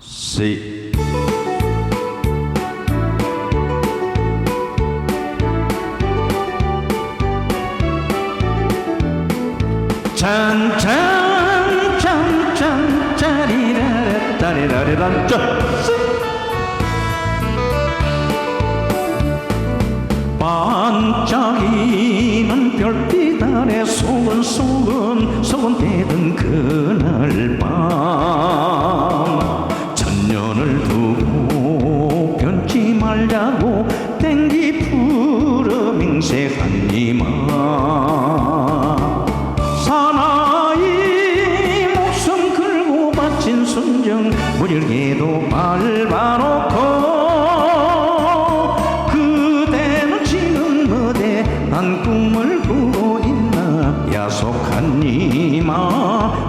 C 짠짠짠짠 짜리라라 따리라리란 짠 반짝이는 별빛 아래 소근소근 천년을 두고 변치 말자고 땡기 풀어 맹세한 이마 사나이 목숨 걸고 바친 순정 무질게도 밟아놓고 그대는 지금 어디 난 꿈을 꾸고 있나 야속한 이마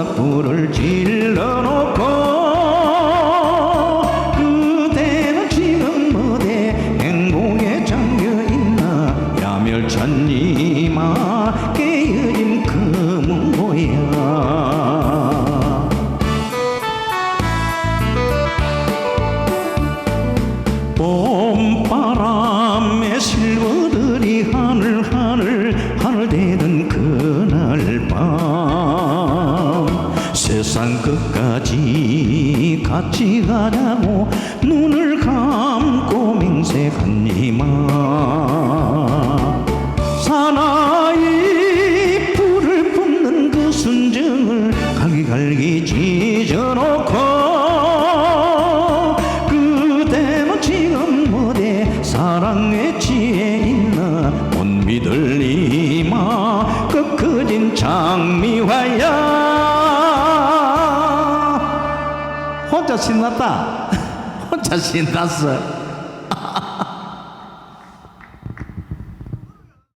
모닥불을 질러놓 세상 끝까지 같이 가자고 눈을 감고 맹세한 이마. 사나이 불을 뿜는 그 순정을 갈기갈기 찢어놓고 혼자 신났다. 혼자 신났어.